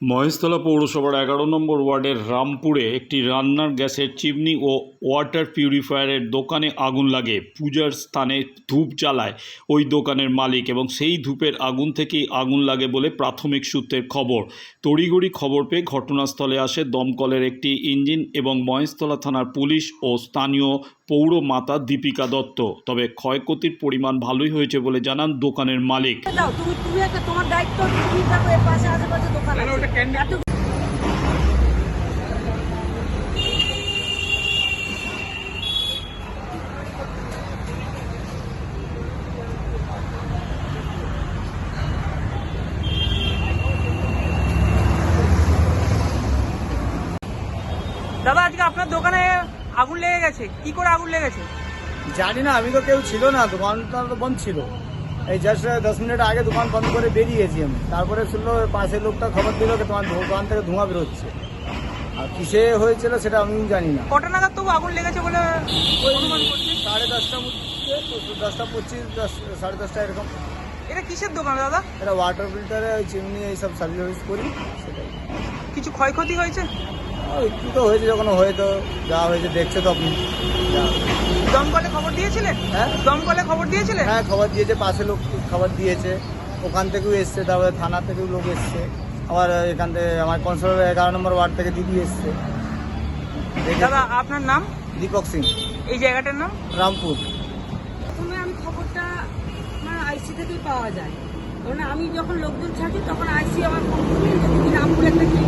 মহেশতলা পৌরসভার এগারো নম্বর ওয়ার্ডের রামপুরে একটি রান্নার গ্যাসের চিমনি ও ওয়াটার পিউরিফায়ারের দোকানে আগুন লাগে। পূজার স্থানে ধূপ জ্বালায় ওই দোকানের মালিক এবং সেই ধূপের আগুন থেকেই আগুন লাগে বলে প্রাথমিক সূত্রের খবর। তড়িগড়ি খবর পেয়ে ঘটনাস্থলে আসে দমকলের একটি ইঞ্জিন এবং মহেশতলা থানার পুলিশ ও স্থানীয় পৌর মাতা দীপিকা দত্ত। তবে ক্ষয়ক্ষতির পরিমাণ ভালোই হয়েছে বলে জানান দোকানের মালিক। দাদা আজকে আপনার দোকানে আগুন লেগে গেছে? কি করে আগুন লেগেছে জানি না আমি তো কেউ ছিল না দোকানটা তো বন্ধ ছিল। এই জাস্ট দশ মিনিট আগে দোকান বন্ধ করে বেরিয়েছি আমি। তারপরে শুনলো পাশের লোকটা খবর দিল তোমার দোকান থেকে ধোঁয়া বেরোচ্ছে। আর কিসে হয়েছিল সেটা আমি জানি না। কটা নাগাদ তবু আগুন লেগেছে বলে অনুমান করছে? সাড়ে দশটা দশটা পঁচিশ দশ সাড়ে দশটা এরকম। এটা কিসের দোকান দাদা? এটা ওয়াটার ফিল্টারে চিমনি এইসব সার্ভিস করি সেটাই। কিছু ক্ষয়ক্ষতি হয়েছে? একটু তো হয়েছে যখন হয়তো যা হয়েছে দেখছে তো আপনি দমকলে খবর দিয়েছিলেন হ্যাঁ? দমকলে খবর দিয়েছিলেন হ্যাঁ খবর দিয়েছে পাশে লোক খবর দিয়েছে। ওখান থেকেও এসছে তারপরে থানা থেকেও লোক এসছে। আবার এখান থেকে আমার কনসাল এগারো নম্বর ওয়ার্ড থেকে দিদি এসছে। দাদা আপনার নাম? দীপক সিং। এই জায়গাটার নাম? রামপুর। প্রথমে আমি খবরটা আমার আইসি থেকেই পাওয়া যায়। কারণ আমি যখন লোকজন ছাড়ছি তখন আইসি আমার ফোন করলেন যে একটা কি?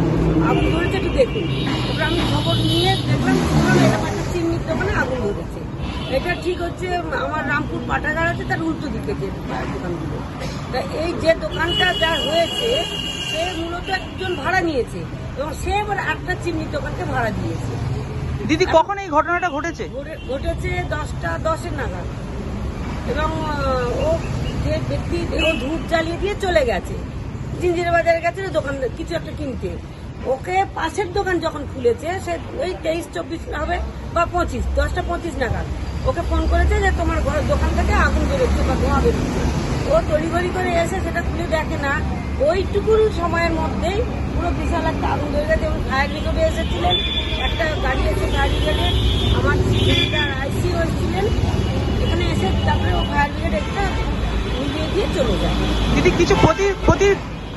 আগুন ধরেছে একটু দেখুন তারপরে আমি খবর নিয়ে দেখলাম এরকম একটা চিমনির দোকানে আগুন ধরেছে এটা ঠিক হচ্ছে আমার রামপুর পাটাগার আছে তার উল্টো দিকে যে দোকানগুলো তা এই যে দোকানটা যা হয়েছে সে মূলত একজন ভাড়া নিয়েছে এবং সে এবার একটা চিমনির দোকানকে ভাড়া দিয়েছে দিদি, কখন এই ঘটনাটা ঘটেছে? ঘটে- ঘটেছে দশটা দশের নাগাদ। এবং ও যে ব্যক্তি, ও ধূপ জ্বালিয়ে দিয়ে চলে গেছে। জিঞ্জির বাজারে গেছে দোকান কিছু একটা কিনতে। ওকে পাশের দোকান যখন খুলেছে, সে ওই তেইশ, চব্বিশ হবে বা পঁচিশ, দশটা পঁচিশ নাগাদ ওকে ফোন করেছে যে তোমার ঘরের দোকান থেকে আগুন বেরোচ্ছে বা ধোঁয়া বেরোচ্ছে। ও তড়িঘড়ি করে এসে সেটা খুলে দেখে না। ওইটুকুন সময়ের মধ্যেই পুরো বিশাল একটা আগুন ধরে গেছে এবং ফায়ার ব্রিগেডে এসেছিলেন, একটা গাড়ি এসে ফায়ার ব্রিগেডে, আমার আইসিও এসেছিলেন, এখানে এসে তারপরে ও ফায়ার ব্রিগেড একটা নিভিয়ে দিয়ে চলে যায়। দিদি, কিছু ক্ষতি ক্ষতি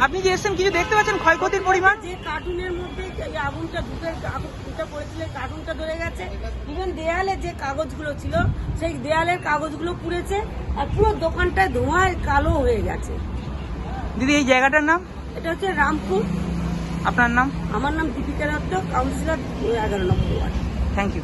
আপনি যে এসেছেন কিছু দেখতে পাচ্ছেন ক্ষয়ক্ষতির পরিমাণ? যে কার্টুনের মধ্যে এই আগুনটা ঢুকে আগুনটা পড়েছিল কার্টুনটা ধরে গেছে। ইভেন দেয়ালে যে কাগজগুলো ছিল সেই দেয়ালের কাগজগুলো পুড়েছে আর পুরো দোকানটায় ধোঁয়ায় কালো হয়ে গেছে। দিদি এই জায়গাটার নাম? এটা হচ্ছে রামপুর। আপনার নাম? আমার নাম দীপিকা দত্ত কাউন্সিলর এগারো নম্বর ওয়ার্ড। Thank you